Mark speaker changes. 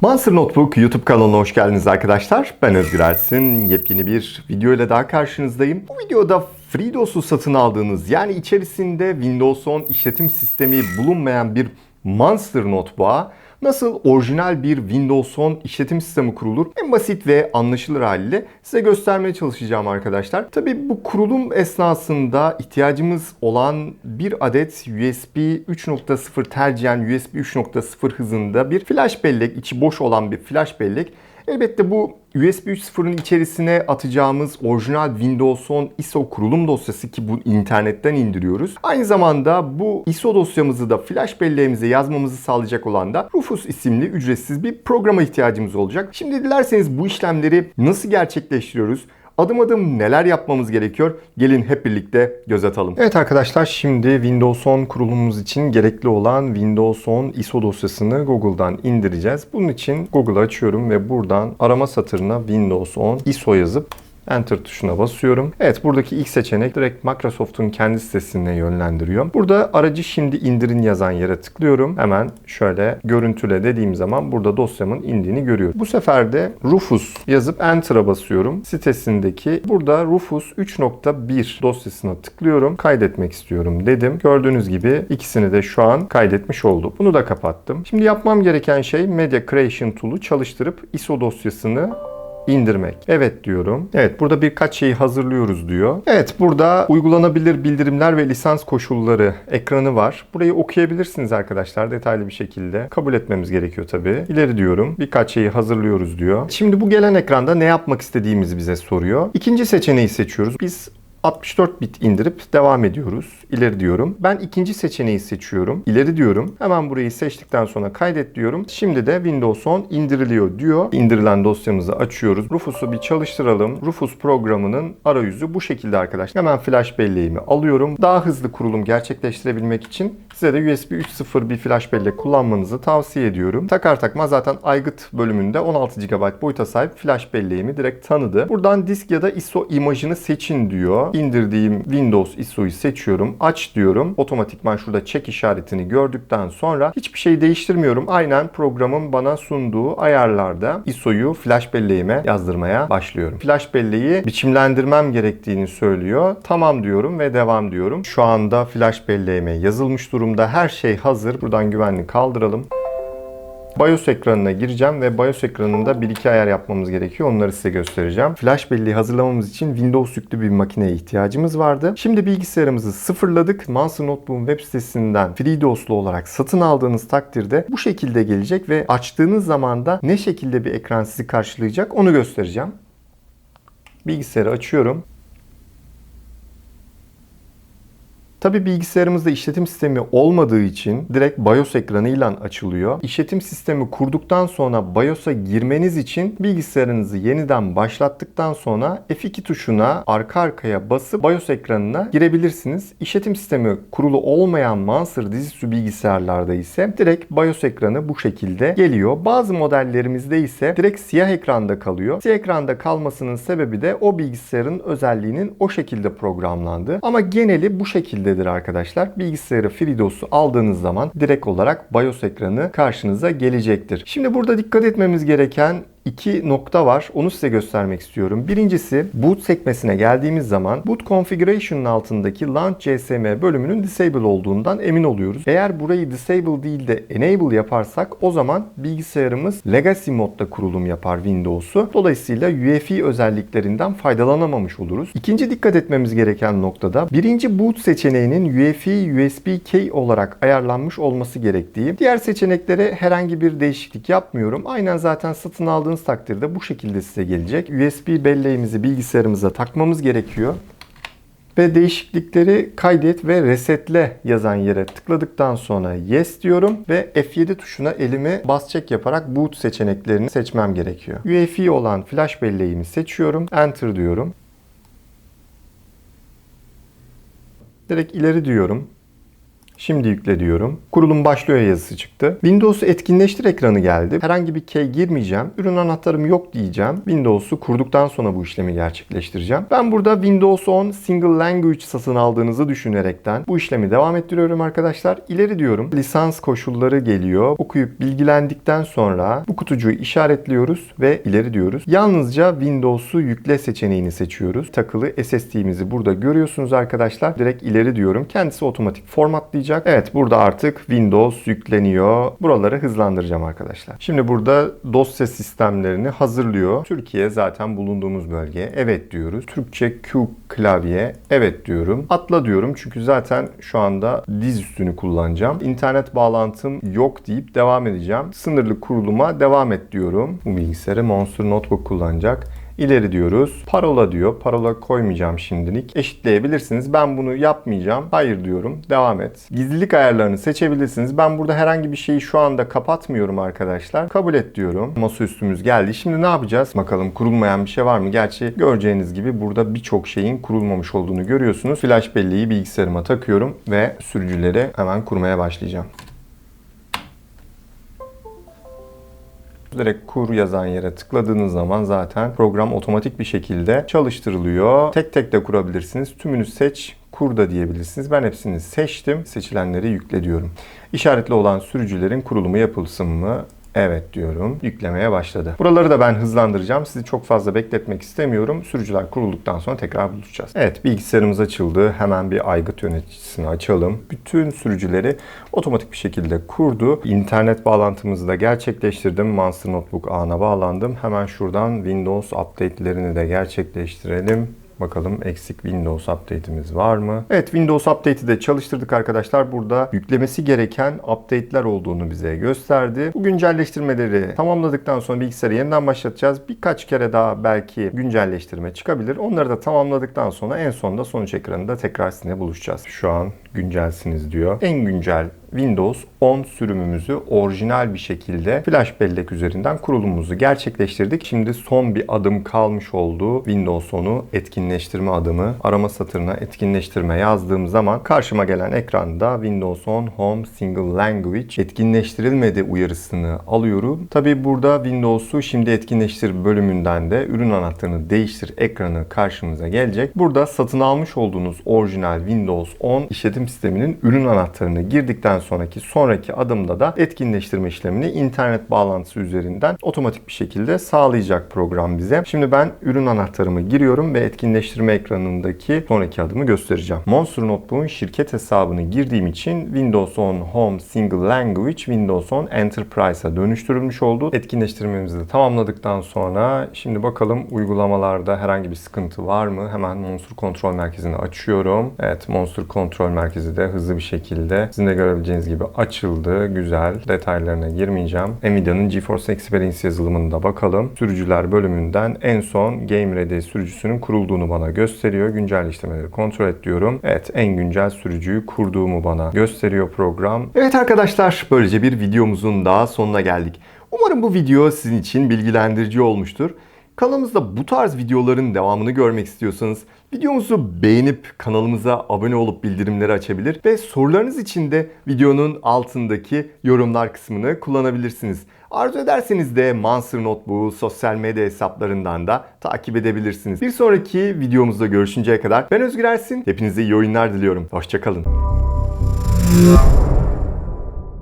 Speaker 1: Monster Notebook YouTube kanalına hoş geldiniz arkadaşlar. Ben Özgür Ersin. Yepyeni bir video ile daha karşınızdayım. Bu videoda FreeDOS'u satın aldığınız yani içerisinde Windows 10 işletim sistemi bulunmayan bir Monster Notebook'a nasıl orijinal bir Windows 10 işletim sistemi kurulur en basit ve anlaşılır haliyle size göstermeye çalışacağım arkadaşlar. Tabi bu kurulum esnasında ihtiyacımız olan bir adet USB 3.0 tercihen USB 3.0 hızında bir flash bellek, içi boş olan bir flash bellek Elbette bu USB 3.0'ın içerisine atacağımız orijinal Windows 10 ISO kurulum dosyası ki bu internetten indiriyoruz. Aynı zamanda bu ISO dosyamızı da flash belleğimize yazmamızı sağlayacak olan da Rufus isimli ücretsiz bir programa ihtiyacımız olacak. Şimdi dilerseniz bu işlemleri nasıl gerçekleştiriyoruz? Adım adım neler yapmamız gerekiyor? Gelin hep birlikte göz atalım. Evet arkadaşlar şimdi Windows 10 kurulumumuz için gerekli olan Windows 10 ISO dosyasını Google'dan indireceğiz. Bunun için Google'ı açıyorum ve buradan arama satırına Windows 10 ISO yazıp Enter tuşuna basıyorum. Evet buradaki ilk seçenek direkt Microsoft'un kendi sitesine yönlendiriyor. Burada aracı şimdi indirin yazan yere tıklıyorum. Hemen şöyle görüntüle dediğim zaman burada dosyamın indiğini görüyorum. Bu sefer de Rufus yazıp Enter'a basıyorum. Sitesindeki burada Rufus 3.1 dosyasına tıklıyorum. Kaydetmek istiyorum dedim. Gördüğünüz gibi ikisini de şu an kaydetmiş oldu. Bunu da kapattım. Şimdi yapmam gereken şey Media Creation Tool'u çalıştırıp ISO dosyasını indirmek. Evet diyorum. Evet burada birkaç şeyi hazırlıyoruz diyor. Evet burada uygulanabilir bildirimler ve lisans koşulları ekranı var. Burayı okuyabilirsiniz arkadaşlar detaylı bir şekilde. Kabul etmemiz gerekiyor tabii. İleri diyorum. Birkaç şeyi hazırlıyoruz diyor. Şimdi bu gelen ekranda ne yapmak istediğimizi bize soruyor. İkinci seçeneği seçiyoruz. Biz 64 bit indirip devam ediyoruz. İleri diyorum. Ben ikinci seçeneği seçiyorum. İleri diyorum. Hemen burayı seçtikten sonra kaydet diyorum. Şimdi de Windows 10 indiriliyor diyor. İndirilen dosyamızı açıyoruz. Rufus'u bir çalıştıralım. Rufus programının arayüzü bu şekilde arkadaşlar. Hemen flash belleğimi alıyorum. Daha hızlı kurulum gerçekleştirebilmek için size de USB 3.0 bir flash bellek kullanmanızı tavsiye ediyorum. Takar takmaz zaten aygıt bölümünde 16 GB boyuta sahip flash belleğimi direkt tanıdı. Buradan disk ya da ISO imajını seçin diyor. İndirdiğim Windows ISO'yu seçiyorum. Aç diyorum. Otomatikman şurada check işaretini gördükten sonra hiçbir şey değiştirmiyorum. Aynen programın bana sunduğu ayarlarda ISO'yu flash belleğime yazdırmaya başlıyorum. Flash belleği biçimlendirmem gerektiğini söylüyor. Tamam diyorum ve devam diyorum. Şu anda flash belleğime yazılmış durumda. Her şey hazır. Buradan güvenli kaldıralım. BIOS ekranına gireceğim ve BIOS ekranında bir iki ayar yapmamız gerekiyor. Onları size göstereceğim. Flash belleği hazırlamamız için Windows yüklü bir makineye ihtiyacımız vardı. Şimdi bilgisayarımızı sıfırladık. Monster Notebook'un web sitesinden FreeDOS'lu olarak satın aldığınız takdirde bu şekilde gelecek ve açtığınız zaman da ne şekilde bir ekran sizi karşılayacak onu göstereceğim. Bilgisayarı açıyorum. Tabi bilgisayarımızda işletim sistemi olmadığı için direkt BIOS ekranıyla açılıyor. İşletim sistemi kurduktan sonra BIOS'a girmeniz için bilgisayarınızı yeniden başlattıktan sonra F2 tuşuna arka arkaya basıp BIOS ekranına girebilirsiniz. İşletim sistemi kurulu olmayan Monster dizüstü bilgisayarlarda ise direkt BIOS ekranı bu şekilde geliyor. Bazı modellerimizde ise direkt siyah ekranda kalıyor. Siyah ekranda kalmasının sebebi de o bilgisayarın özelliğinin o şekilde programlandığı. Ama geneli bu şekilde şekildedir arkadaşlar. Bilgisayarı FreeDOS'u aldığınız zaman direkt olarak BIOS ekranı karşınıza gelecektir. Şimdi burada dikkat etmemiz gereken iki nokta var. Onu size göstermek istiyorum. Birincisi boot sekmesine geldiğimiz zaman boot configuration'ın altındaki launch CSM bölümünün disable olduğundan emin oluyoruz. Eğer burayı disable değil de enable yaparsak o zaman bilgisayarımız legacy modda kurulum yapar Windows'u. Dolayısıyla UEFI özelliklerinden faydalanamamış oluruz. İkinci dikkat etmemiz gereken noktada birinci boot seçeneğinin UEFI USB-Key olarak ayarlanmış olması gerektiği. Diğer seçeneklere herhangi bir değişiklik yapmıyorum. Aynen zaten satın aldığınız aldığınız takdirde bu şekilde size gelecek. USB belleğimizi bilgisayarımıza takmamız gerekiyor. Ve değişiklikleri kaydet ve resetle yazan yere tıkladıktan sonra yes diyorum ve F7 tuşuna elimi bas yaparak boot seçeneklerini seçmem gerekiyor. UEFI olan flash belleğimi seçiyorum. Enter diyorum. Direkt ileri diyorum. Şimdi yükle diyorum. Kurulum başlıyor yazısı çıktı. Windows'u etkinleştir ekranı geldi. Herhangi bir key girmeyeceğim. Ürün anahtarım yok diyeceğim. Windows'u kurduktan sonra bu işlemi gerçekleştireceğim. Ben burada Windows 10 Single Language satın aldığınızı düşünerekten bu işlemi devam ettiriyorum arkadaşlar. İleri diyorum. Lisans koşulları geliyor. Okuyup bilgilendikten sonra bu kutucuğu işaretliyoruz ve ileri diyoruz. Yalnızca Windows'u yükle seçeneğini seçiyoruz. Takılı SSD'mizi burada görüyorsunuz arkadaşlar. Direkt ileri diyorum. Kendisi otomatik formatlayacak. Evet burada artık Windows yükleniyor. Buraları hızlandıracağım arkadaşlar. Şimdi burada dosya sistemlerini hazırlıyor. Türkiye zaten bulunduğumuz bölge. Evet diyoruz. Türkçe Q klavye. Evet diyorum. Atla diyorum çünkü zaten şu anda diz üstünü kullanacağım. İnternet bağlantım yok deyip devam edeceğim. Sınırlı kuruluma devam et diyorum. Bu bilgisayarı Monster Notebook kullanacak. İleri diyoruz. Parola diyor. Parola koymayacağım şimdilik. Eşitleyebilirsiniz. Ben bunu yapmayacağım. Hayır diyorum. Devam et. Gizlilik ayarlarını seçebilirsiniz. Ben burada herhangi bir şeyi şu anda kapatmıyorum arkadaşlar. Kabul et diyorum. Masaüstümüz geldi. Şimdi ne yapacağız? Bakalım kurulmayan bir şey var mı? Gerçi göreceğiniz gibi burada birçok şeyin kurulmamış olduğunu görüyorsunuz. Flash belleği bilgisayarıma takıyorum ve sürücüleri hemen kurmaya başlayacağım. Direkt kur yazan yere tıkladığınız zaman zaten program otomatik bir şekilde çalıştırılıyor. Tek tek de kurabilirsiniz. Tümünü seç, kur da diyebilirsiniz. Ben hepsini seçtim. Seçilenleri yükle diyorum. İşaretli olan sürücülerin kurulumu yapılsın mı? Evet diyorum. Yüklemeye başladı. Buraları da ben hızlandıracağım. Sizi çok fazla bekletmek istemiyorum. Sürücüler kurulduktan sonra tekrar buluşacağız. Evet bilgisayarımız açıldı. Hemen bir aygıt yöneticisini açalım. Bütün sürücüleri otomatik bir şekilde kurdu. İnternet bağlantımızı da gerçekleştirdim. Monster Notebook ağına bağlandım. Hemen şuradan Windows update'lerini de gerçekleştirelim. Bakalım eksik Windows update'imiz var mı? Evet Windows update'i de çalıştırdık arkadaşlar. Burada yüklemesi gereken update'ler olduğunu bize gösterdi. Bu güncelleştirmeleri tamamladıktan sonra bilgisayarı yeniden başlatacağız. Birkaç kere daha belki güncelleştirme çıkabilir. Onları da tamamladıktan sonra en sonunda sonuç ekranında tekrar sizinle buluşacağız. Şu an güncelsiniz diyor. En güncel Windows 10 sürümümüzü orijinal bir şekilde flash bellek üzerinden kurulumumuzu gerçekleştirdik. Şimdi son bir adım kalmış oldu. Windows 10'u etkinleştirme adımı. Arama satırına etkinleştirme yazdığım zaman karşıma gelen ekranda Windows 10 Home Single Language etkinleştirilmedi uyarısını alıyorum. Tabi burada Windows'u şimdi etkinleştir bölümünden de ürün anahtarını değiştir ekranı karşımıza gelecek. Burada satın almış olduğunuz orijinal Windows 10 işletim sisteminin ürün anahtarını girdikten sonraki sonraki adımda da etkinleştirme işlemini internet bağlantısı üzerinden otomatik bir şekilde sağlayacak program bize. Şimdi ben ürün anahtarımı giriyorum ve etkinleştirme ekranındaki sonraki adımı göstereceğim. Monster Notebook'un şirket hesabını girdiğim için Windows 10 Home Single Language Windows 10 Enterprise'a dönüştürülmüş oldu. Etkinleştirmemizi de tamamladıktan sonra şimdi bakalım uygulamalarda herhangi bir sıkıntı var mı? Hemen Monster Kontrol Merkezi'ni açıyorum. Evet Monster Kontrol Merkezi de hızlı bir şekilde sizin de görebileceğiniz gibi açıldı. Güzel. Detaylarına girmeyeceğim. Nvidia'nın GeForce Experience yazılımında bakalım. Sürücüler bölümünden en son Game Ready sürücüsünün kurulduğunu bana gösteriyor. Güncelleştirmeleri kontrol et diyorum. Evet en güncel sürücüyü kurduğumu bana gösteriyor program. Evet arkadaşlar böylece bir videomuzun daha sonuna geldik. Umarım bu video sizin için bilgilendirici olmuştur. Kanalımızda bu tarz videoların devamını görmek istiyorsanız videomuzu beğenip kanalımıza abone olup bildirimleri açabilir ve sorularınız için de videonun altındaki yorumlar kısmını kullanabilirsiniz. Arzu ederseniz de Monster Notebook'u sosyal medya hesaplarından da takip edebilirsiniz. Bir sonraki videomuzda görüşünceye kadar ben Özgür Ersin. Hepinize iyi oyunlar diliyorum. Hoşçakalın.